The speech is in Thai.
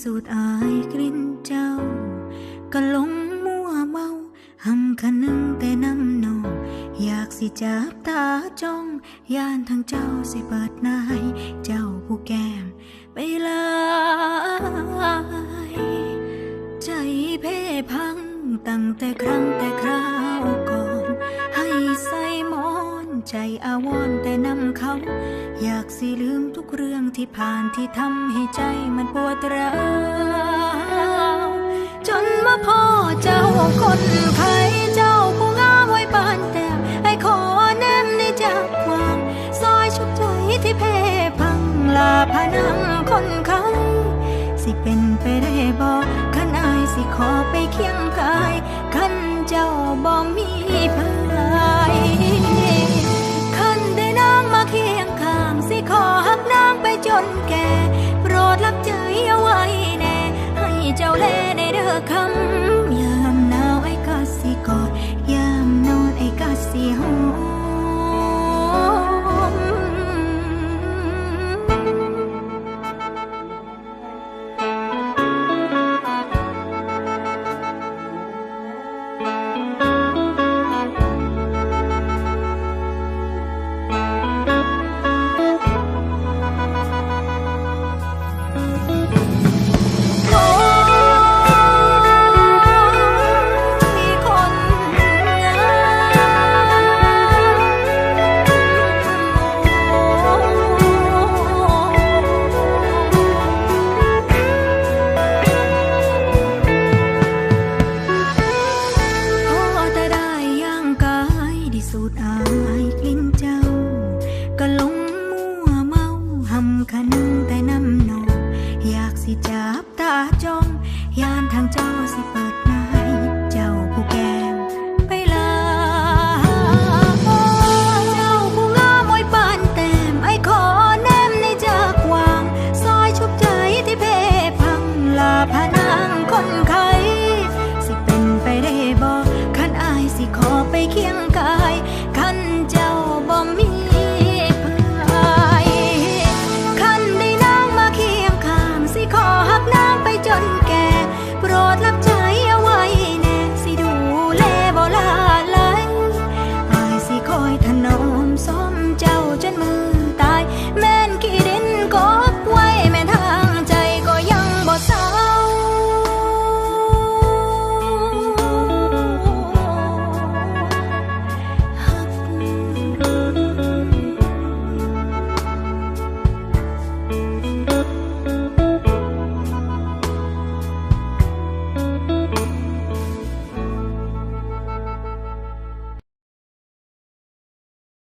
สูดอายกลิ่นเจ้า ก็หลงมัวเมาหำคันนึงแต่น้ำนอง อยากสิจับตาจ้องยานทั้งเจ้าสิเปิดนาย เจ้าผู้แก้มไปเลยใจเพ่พังตั้งแต่ครั้งแต่คราวก่อน ให้ใส่หมอน ใจอาวรณ์แต่นำเขา อยากสิลืมทุกเรื่องที่ผ่านที่ทำให้ใจมันปวดร้าวจนมาพ่อเจ้าคนไข้เจ้าผู้งามไว้ปานแต้มให้ขอแนมในจากวางซอยชุบใจที่เพพังลาพนังคนไข้สิเป็นไปได้บอกขันอายสิขอไปเคียงกายขันเจ้าบ่มีพ ให้ หำขนึงแต่น้ำนออยากสิจับตาจ้องยานทางเจ้าสิเปิดหน้าให้ผู้แก้ไปลาเจ้าผู้งามมวปานแต้ไอ้ขอแนมในจากวางซอยชุบใจที่เพพังลาพนังคนไข้สิเป็นไปได้บ่คันอายสิขอไปเคียง